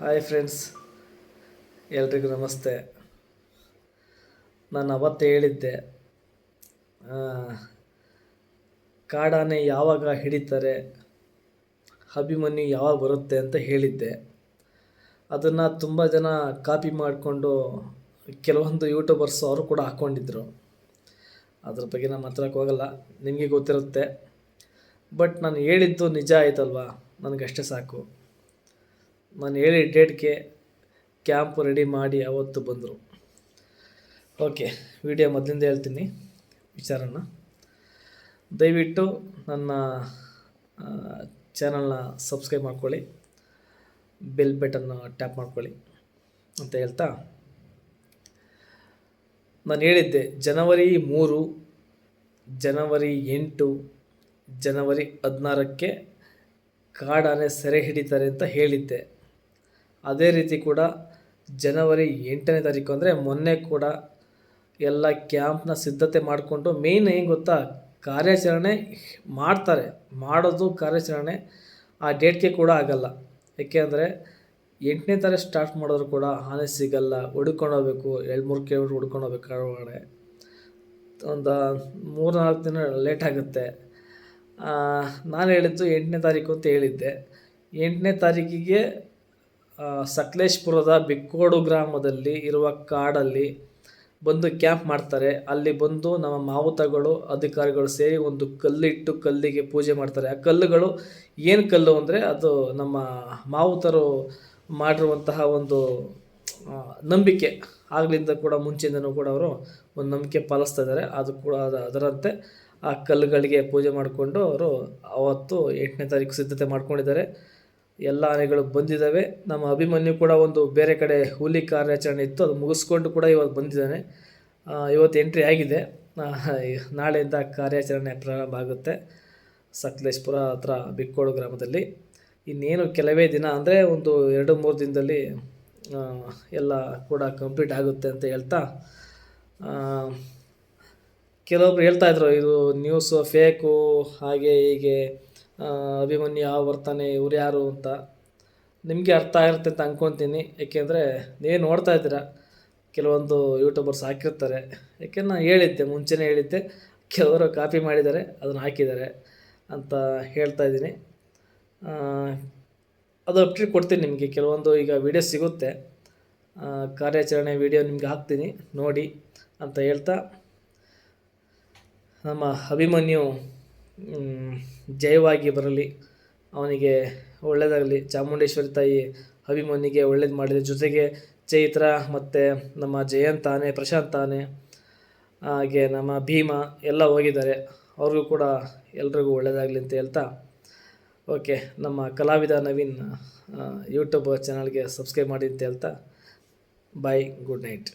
Hi friends ಎಲ್ರಿಗೂ ನಮಸ್ತೆ. ನಾನು ಅವತ್ತೇ ಹೇಳಿದ್ದೆ ಕಾಡಾನೆ ಯಾವಾಗ ಹಿಡಿತಾರೆ, ಅಭಿಮನ್ಯು ಯಾವಾಗ ಬರುತ್ತೆ ಅಂತ ಹೇಳಿದ್ದೆ. ಅದನ್ನು ತುಂಬ ಜನ ಕಾಪಿ ಮಾಡಿಕೊಂಡು ಕೆಲವೊಂದು ಯೂಟ್ಯೂಬರ್ಸ್ ಅವರು ಕೂಡ ಹಾಕ್ಕೊಂಡಿದ್ರು ಅದ್ರ ಬಗ್ಗೆ ನಾನು ಮಾತಾಡೋಕೆ ಹೋಗಲ್ಲ, ನಿಮಗೆ ಗೊತ್ತಿರುತ್ತೆ. ಬಟ್ ನಾನು ಹೇಳಿದ್ದು ನಿಜ ಆಯ್ತಲ್ವಾ? ನನಗಷ್ಟೇ ಸಾಕು. ನಾನು ಹೇಳಿ ಡೇಟ್ಗೆ ಕ್ಯಾಂಪ್ ರೆಡಿ ಮಾಡಿ ಅವತ್ತು ಬಂದರು. ಓಕೆ, ವಿಡಿಯೋ ಮೊದಲಿಂದ ಹೇಳ್ತೀನಿ, ವಿಚಾರನ. ದಯವಿಟ್ಟು ನನ್ನ ಚಾನಲ್ನ ಸಬ್ಸ್ಕ್ರೈಬ್ ಮಾಡ್ಕೊಳ್ಳಿ, ಬೆಲ್ ಬಟನ್ನ ಟ್ಯಾಪ್ ಮಾಡ್ಕೊಳ್ಳಿ ಅಂತ ಹೇಳ್ತಾ. ನಾನು ಹೇಳಿದ್ದೆ, ಜನವರಿ ಮೂರು, ಜನವರಿ ಎಂಟು, ಜನವರಿ ಹದಿನಾರಕ್ಕೆ ಕಾಡಾನೆ ಸೆರೆ ಹಿಡಿತಾರೆ ಅಂತ ಹೇಳಿದ್ದೆ. ಅದೇ ರೀತಿ ಕೂಡ ಜನವರಿ ಎಂಟನೇ ತಾರೀಕು ಅಂದರೆ ಮೊನ್ನೆ ಕೂಡ ಎಲ್ಲ ಕ್ಯಾಂಪ್ನ ಸಿದ್ಧತೆ ಮಾಡಿಕೊಂಡು ಮೇಯ್ನ್ ಏನು ಗೊತ್ತಾ? ಕಾರ್ಯಾಚರಣೆ ಮಾಡ್ತಾರೆ. ಮಾಡೋದು ಕಾರ್ಯಾಚರಣೆ ಆ ಡೇಟ್ಗೆ ಕೂಡ ಆಗಲ್ಲ. ಯಾಕೆ ಅಂದರೆ ಎಂಟನೇ ತಾರೀಕು ಸ್ಟಾರ್ಟ್ ಮಾಡಿದ್ರು ಕೂಡ ಆನೆ ಸಿಗಲ್ಲ, ಹುಡ್ಕೊಂಡು ಹೋಗ್ಬೇಕು. ಎರಡು ಮೂರು ಕಿಲೋಮೀಟ್ರ್ ಹುಡ್ಕೊಂಡು ಹೋಗ್ಬೇಕಾದ್ರೆ ಒಂದು ಮೂರು ನಾಲ್ಕು ದಿನ ಲೇಟ್ ಆಗುತ್ತೆ. ನಾನು ಹೇಳಿದ್ದು ಎಂಟನೇ ತಾರೀಕು ಅಂತ ಹೇಳಿದ್ದೆ. ಎಂಟನೇ ತಾರೀಕಿಗೆ ಸಕಲೇಶ್ಪುರದ ಬಿಕ್ಕೋಡು ಗ್ರಾಮದಲ್ಲಿ ಇರುವ ಕಾಡಲ್ಲಿ ಬಂದು ಕ್ಯಾಂಪ್ ಮಾಡ್ತಾರೆ. ಅಲ್ಲಿ ಬಂದು ನಮ್ಮ ಮಾವುತಗಳು ಅಧಿಕಾರಿಗಳು ಸೇರಿ ಒಂದು ಕಲ್ಲಿಟ್ಟು ಕಲ್ಲಿಗೆ ಪೂಜೆ ಮಾಡ್ತಾರೆ. ಆ ಕಲ್ಲುಗಳು ಏನು ಕಲ್ಲು ಅಂದರೆ ಅದು ನಮ್ಮ ಮಾವುತರು ಮಾಡಿರುವಂತಹ ಒಂದು ನಂಬಿಕೆ. ಆಗಲಿಂದ ಕೂಡ ಮುಂಚೆಯಿಂದನೂ ಕೂಡ ಅವರು ಒಂದು ನಂಬಿಕೆ ಪಾಲಿಸ್ತಾ ಇದ್ದಾರೆ. ಅದು ಕೂಡ ಅದ- ಅದರಂತೆ ಆ ಕಲ್ಲುಗಳಿಗೆ ಪೂಜೆ ಮಾಡಿಕೊಂಡು ಅವರು ಅವತ್ತು ಎಂಟನೇ ತಾರೀಕು ಸಿದ್ಧತೆ ಮಾಡ್ಕೊಂಡಿದ್ದಾರೆ. ಎಲ್ಲ ಆನೆಗಳು ಬಂದಿದ್ದಾವೆ. ನಮ್ಮ ಅಭಿಮನ್ಯು ಕೂಡ ಒಂದು ಬೇರೆ ಕಡೆ ಹುಲಿ ಕಾರ್ಯಾಚರಣೆ ಇತ್ತು, ಅದು ಮುಗಿಸ್ಕೊಂಡು ಕೂಡ ಇವತ್ತು ಬಂದಿದ್ದಾನೆ. ಇವತ್ತು ಎಂಟ್ರಿ ಆಗಿದೆ. ನಾಳೆಯಿಂದ ಕಾರ್ಯಾಚರಣೆ ಪ್ರಾರಂಭ ಆಗುತ್ತೆ. ಸಕಲೇಶ್ಪುರ ಹತ್ರ ಬಿಕ್ಕೋಡು ಗ್ರಾಮದಲ್ಲಿ. ಇನ್ನೇನು ಕೆಲವೇ ದಿನ ಅಂದರೆ ಒಂದು ಎರಡು, ಮೂರು ದಿನದಲ್ಲಿ ಎಲ್ಲ ಕೂಡ ಕಂಪ್ಲೀಟ್ ಆಗುತ್ತೆ ಅಂತ ಹೇಳ್ತಾ ಕೆಲವೊಬ್ರು ಹೇಳ್ತಾ ಇದ್ರು, ಇದು ನ್ಯೂಸು ಫೇಕು ಹಾಗೆ ಹೀಗೆ. ಅಭಿಮನ್ಯು ಯಾವ ಬರ್ತಾನೆ ಇವ್ರು ಯಾರು ಅಂತ ನಿಮಗೆ ಅರ್ಥ ಆಗಿರುತ್ತೆ ಅಂತ ಅಂದ್ಕೊತೀನಿ ಏಕೆಂದರೆ ನೀವು ನೋಡ್ತಾ ಇದ್ದೀರ, ಕೆಲವೊಂದು ಯೂಟ್ಯೂಬರ್ಸ್ ಹಾಕಿರ್ತಾರೆ. ಯಾಕೆ ನಾನು ಹೇಳಿದ್ದೆ, ಮುಂಚೆನೇ ಹೇಳಿದ್ದೆ, ಕೆಲವರು ಕಾಪಿ ಮಾಡಿದ್ದಾರೆ, ಅದನ್ನು ಹಾಕಿದ್ದಾರೆ ಅಂತ ಹೇಳ್ತಾ ಇದ್ದೀನಿ. ಅದು ಅಪ್ಡೇಟ್ ಕೊಡ್ತೀನಿ ನಿಮಗೆ. ಕೆಲವೊಂದು ಈಗ ವಿಡಿಯೋ ಸಿಗುತ್ತೆ. ಕಾರ್ಯಾಚರಣೆ ವಿಡಿಯೋ ನಿಮಗೆ ಹಾಕ್ತೀನಿ, ನೋಡಿ ಅಂತ ಹೇಳ್ತಾ ನಮ್ಮ ಅಭಿಮನ್ಯು ಜಯವಾಗಿ ಬರಲಿ, ಅವನಿಗೆ ಒಳ್ಳೆಯದಾಗಲಿ ಚಾಮುಂಡೇಶ್ವರಿ ತಾಯಿ ಅಭಿಮನ್ಯುಗೆ ಒಳ್ಳೇದು ಮಾಡಿದೆ. ಜೊತೆಗೆ ಚೈತ್ರ ಮತ್ತು ನಮ್ಮ ಜಯಂತ್ ಆನೆ, ಪ್ರಶಾಂತ್ ಆನೆ, ಹಾಗೆ ನಮ್ಮ ಭೀಮ ಎಲ್ಲ ಹೋಗಿದ್ದಾರೆ. ಅವ್ರಿಗೂ ಕೂಡ ಎಲ್ರಿಗೂ ಒಳ್ಳೆಯದಾಗಲಿ ಅಂತ ಹೇಳ್ತಾ, ಓಕೆ, ನಮ್ಮ ಕಲಾವಿದ ನವೀನ್ ಯೂಟ್ಯೂಬ್ ಚಾನಲ್ಗೆ ಸಬ್ಸ್ಕ್ರೈಬ್ ಮಾಡಿ ಅಂತ ಹೇಳ್ತಾ ಬಾಯ್ ಗುಡ್ ನೈಟ್